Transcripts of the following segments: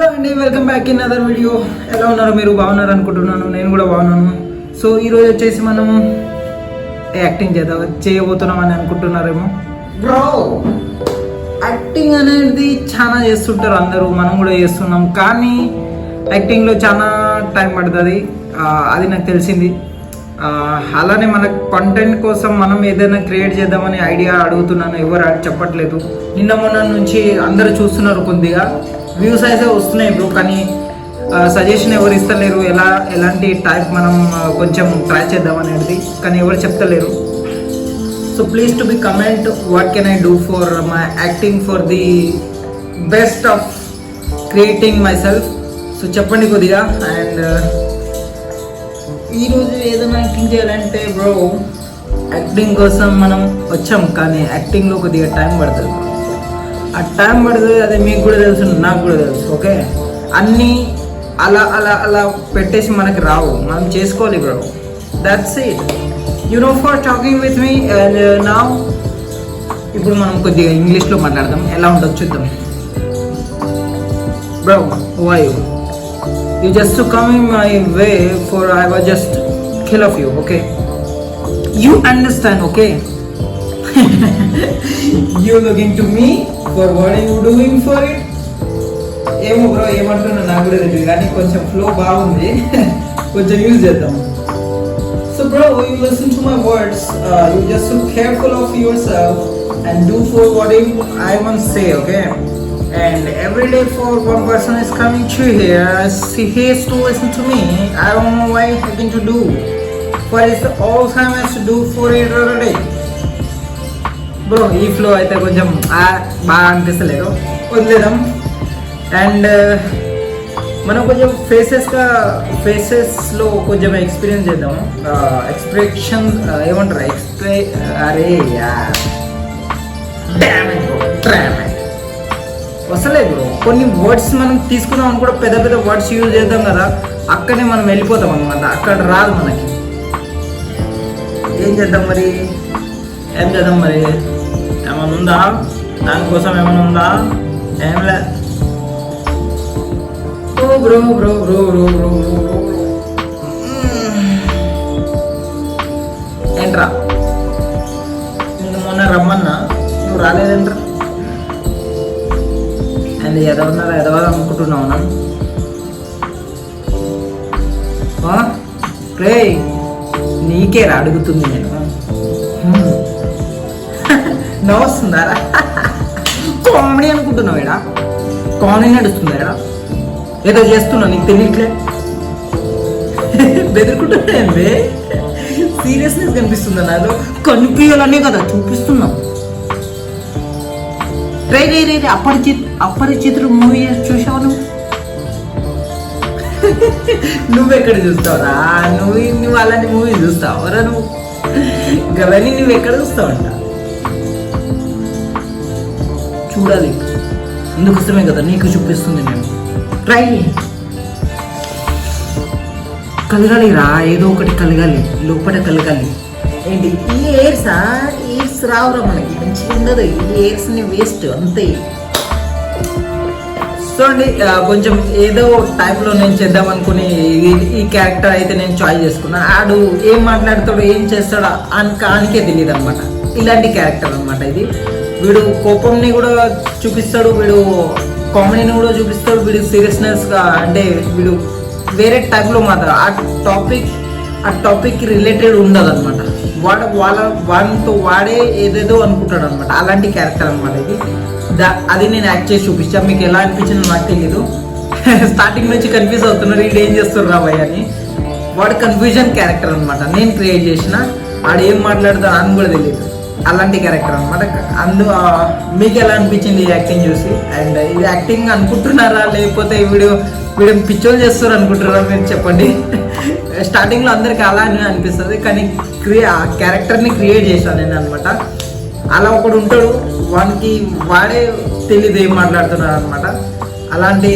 Hello అండి welcome back in other video ఎలా ఉన్నారు మీరు? బాగున్నారు అనుకుంటున్నాను. నేను కూడా బాగున్నాను. సో ఈరోజు వచ్చేసి మనం యాక్టింగ్ చేద్దాం. చేయబోతున్నాం అని అనుకుంటున్నారేమో. బ్రో యాక్టింగ్ అనేది చాలా చేస్తుంటారు అందరూ. మనం కూడా చేస్తున్నాం. కానీ యాక్టింగ్లో చాలా టైం పడుతుంది. అది నాకు తెలిసింది. అలానే మన కంటెంట్ కోసం మనం ఏదైనా క్రియేట్ చేద్దామని ఐడియా అడుగుతున్నాను ఎవరు చెప్పట్లేదు. నిన్న మొన్న నుంచి అందరు చూస్తున్నారు కొద్దిగా. వ్యూస్ అయితే వస్తున్నాయి బ్రో కానీ సజెషన్ ఎవరు ఇస్తలేరు ఎలా ఎలాంటి టైప్ మనం కొంచెం ట్రై చేద్దాం అనేది కానీ ఎవరు చెప్తలేరు. So please to be comment what can I do for my acting for the best of creating my self so చెప్పండి కొద్దిగా అండ్ ఈరోజు ఏదైనా యాక్టింగ్ చేయాలంటే బ్రో యాక్టింగ్ కోసం మనం వచ్చాం కానీ యాక్టింగ్లో కొద్దిగా టైం పడుతుంది. ఆ టైం పడుతుంది అదే మీకు కూడా తెలుసు నాకు కూడా తెలుసు ఓకే అన్నీ అలా అలా అలా పెట్టేసి మనకి రావు. మనం చేసుకోవాలి bro that's it you know for talking with me నా ఇప్పుడు మనం కొద్దిగా ఇంగ్లీష్లో మాట్లాడదాం. ఎలా ఉండదు చూద్దాం. Bro why you just to come in my way for I was just kill of you, okay? You understand, okay? you looking to me for what are you doing for it? ఏమో bro ఏమంటున్నా నాకు కూడా తెలియదు కానీ కొంచెం flow బాగుంది కొంచెం use చేద్దాం so bro you listen to my words you just careful of yourself and do for what I want say okay And every day for one person is coming to here, she has to listen to me. I don't know why he's having to do. But it's the all time has to do for it every day. Bro ఈ flow అయితే కొంచెం బాగా అనిపిస్తలేదు వదిలేదాం and మనం కొంచెం ఫేసెస్గా ఫేసెస్లో కొంచెం experience చేద్దాం expression ఏమంటారు ఎక్స్ప్రే అరే డ్యామేజ్ డ్యామేజ్ వస్తలేదు బ్రో కొన్ని వర్డ్స్ మనం తీసుకుందాం అని కూడా పెద్ద పెద్ద వర్డ్స్ యూజ్ చేద్దాం కదా అక్కడనే మనం వెళ్ళిపోతాం అనమాట అక్కడ రాదు మనకి. ఏం చేద్దాం మరి? ఏం చేద్దాం మరి? ఏమైనా ఉందా? దానికోసం ఏమైనా ఉందా? ఏం లే. Bro bro bro bro bro bro bro ఏంట్రా? నేను మొన్న రమ్మన్నా? నువ్వు రాలేదేంట్రా? వీళ్ళు ఎదవన్నారా ఎదవాలి అనుకుంటున్నావు రే నీకేరా అడుగుతుంది నేను. నవ్వుస్తుందారా కామెడీ అనుకుంటున్నావు ఎడా కామెడీ నడుస్తుంది ఎడా ఏదో చేస్తున్నావు నీకు తెలియట్లే. బెదురుకుంటున్నాను సీరియస్నెస్ కనిపిస్తుందా నాలో? కనిపించాలనే కదా చూపిస్తున్నావు రే రే రే రే, అపరిచిత్ అపరిచితుడు మూవీ చూసావు నువ్వు? నువ్వెక్కడ చూస్తావురా నువ్వు నువ్వు అలాంటి మూవీ చూస్తావు? రా నువ్వు. గవన్నీ నువ్వు ఎక్కడ చూస్తావంట చూడాలి. ఇందుకోసమే కదా నీకు చూపిస్తుంది నేను. ట్రై కలగాలి రా ఏదో ఒకటి కలగాలి లోపల కలగాలి. ఏంటి ఈ ఎయిర్సా? ఎయిర్స్ రావురా మనకి. మంచిగా ఉండదు. ఈ ఎయిర్స్ని వేస్ట్ అంతే. సో అండి కొంచెం ఏదో టైప్లో నేను చేద్దాం అనుకుని ఈ- క్యారెక్టర్ అయితే నేను చాయిస్ చేసుకున్నా. ఆడు ఏం మాట్లాడతాడు ఏం చేస్తాడో అని కానికే తెలియదు అనమాట ఇలాంటి క్యారెక్టర్ అనమాట ఇది. వీడు కోపంని కూడా చూపిస్తాడు వీడు కామెడీని కూడా చూపిస్తాడు వీడు సీరియస్నెస్గా అంటే వీడు వేరే టైప్లో మాత్రం ఆ టాపిక్ ఆ టాపిక్ రిలేటెడ్ ఉండదు అనమాట వాడు వాళ్ళ వాడితో వాడే ఏదేదో అనుకుంటాడు అనమాట అలాంటి క్యారెక్టర్ అనమాట ఇది. దా అది నేను యాక్ట్ చేసి చూపించాను మీకు ఎలా అనిపించిందో నాకు తెలియదు స్టార్టింగ్ నుంచి కన్ఫ్యూజ్ అవుతున్నారు వీడు ఏం చేస్తారు రాబోయ్ అని. వాడు కన్ఫ్యూజన్ క్యారెక్టర్ అనమాట నేను క్రియేట్ చేసిన వాడు ఏం మాట్లాడతాడు అని కూడా తెలియదు అలాంటి క్యారెక్టర్ అనమాట అందు మీకు ఎలా అనిపించింది ఈ యాక్టింగ్ చూసి? అండ్ ఇది యాక్టింగ్ అనుకుంటున్నారా? లేకపోతే వీడియో వీడియో పిచ్చోలు చేస్తారు అనుకుంటున్నారా మీరు చెప్పండి. స్టార్టింగ్లో అందరికి అలా అని అనిపిస్తుంది కానీ క్రియే ఆ క్యారెక్టర్ని క్రియేట్ చేశాను నేను అనమాట అలా ఒకడు ఉంటాడు వానికి వాడే తెలియదు ఏం మాట్లాడుతున్నాడు అనమాట అలాంటి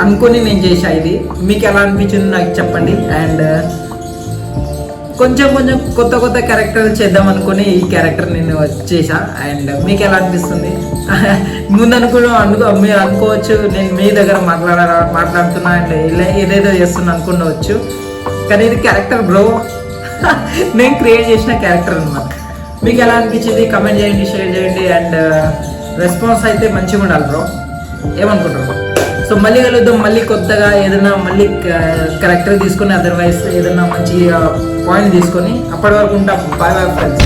అనుకొని నేను చేశాను ఇది. మీకు ఎలా అనిపించింది నాకు చెప్పండి. అండ్ కొంచెం కొంచెం కొత్త కొత్త క్యారెక్టర్ చేద్దాం అనుకుని ఈ క్యారెక్టర్ నేను చేసా అండ్ మీకు ఎలా అనిపిస్తుంది? ముందు అనుకున్న అనుకో మీరు అనుకోవచ్చు నేను మీ దగ్గర మాట్లాడ మాట్లాడుతున్నా అండ్ ఇలా ఏదేదో చేస్తున్నా అనుకున్నవచ్చు కానీ ఇది క్యారెక్టర్ బ్రో నేను క్రియేట్ చేసిన క్యారెక్టర్ అనమాట మీకు ఎలా అనిపించింది? కమెంట్ చేయండి షేర్ చేయండి అండ్ uh, రెస్పాన్స్ అయితే మంచిగా ఉండాలి బ్రో ఏమనుకుంటారు సో మళ్ళీ కలుద్దాం మళ్ళీ కొత్తగా ఏదైనా మళ్ళీ కరెక్ట్గా తీసుకొని అదర్వైజ్ ఏదైనా మంచి పాయింట్ తీసుకొని అప్పటి వరకు ఉంటాం. Bye bye friends